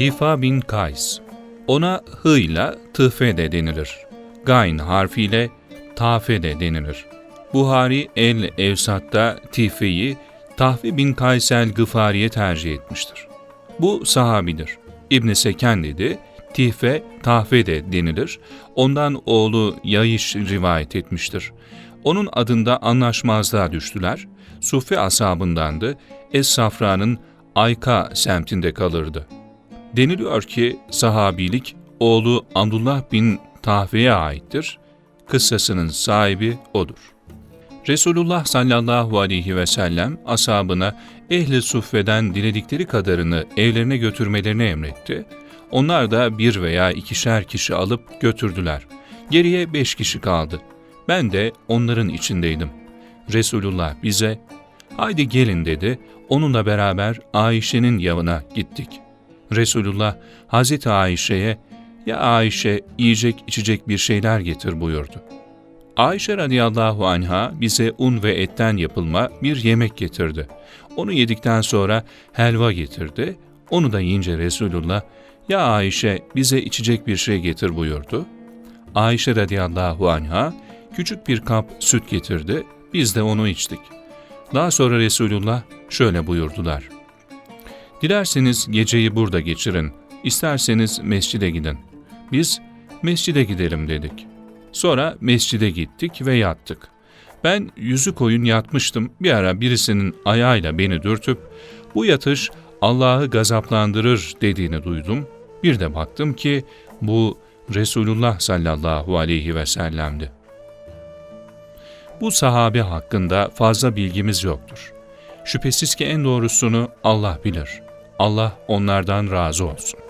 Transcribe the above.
Tifa bin Kays. Ona hı ile tıfe de denilir. Gayn harfiyle tafe de denilir. Buhari el Evsat'ta tifeyi Tahfi bin Kaysel Gıfari'ye tercih etmiştir. Bu sahabidir. İbn Seken de Tife, Tahfe de denilir. Ondan oğlu Yayiş rivayet etmiştir. Onun adında anlaşmazlığa düştüler. Sufi asabındandı. Es-Safra'nın Ayka semtinde kalırdı. Deniliyor ki sahabilik oğlu Abdullah bin Tahve'ye aittir. Kıssasının sahibi odur. Resulullah sallallahu aleyhi ve sellem ashabına ehli suffeden diledikleri kadarını evlerine götürmelerini emretti. Onlar da bir veya ikişer kişi alıp götürdüler. Geriye beş kişi kaldı. Ben de onların içindeydim. Resulullah bize, haydi gelin dedi, onunla beraber Ayşe'nin yanına gittik. Resulullah Hazreti Ayşe'ye, ya Ayşe yiyecek içecek bir şeyler getir buyurdu. Ayşe radıyallahu anha bize un ve etten yapılma bir yemek getirdi. Onu yedikten sonra helva getirdi. Onu da yiyince Resulullah, ya Ayşe bize içecek bir şey getir buyurdu. Ayşe radıyallahu anha küçük bir kap süt getirdi. Biz de onu içtik. Daha sonra Resulullah şöyle buyurdular. Dilerseniz geceyi burada geçirin, isterseniz mescide gidin. Biz mescide gidelim dedik. Sonra mescide gittik ve yattık. Ben yüzü koyun yatmıştım. Bir ara birisinin ayağıyla beni dürtüp bu yatış Allah'ı gazaplandırır dediğini duydum. Bir de baktım ki bu Resulullah sallallahu aleyhi ve sellem'di. Bu sahabe hakkında fazla bilgimiz yoktur. Şüphesiz ki en doğrusunu Allah bilir. Allah onlardan razı olsun.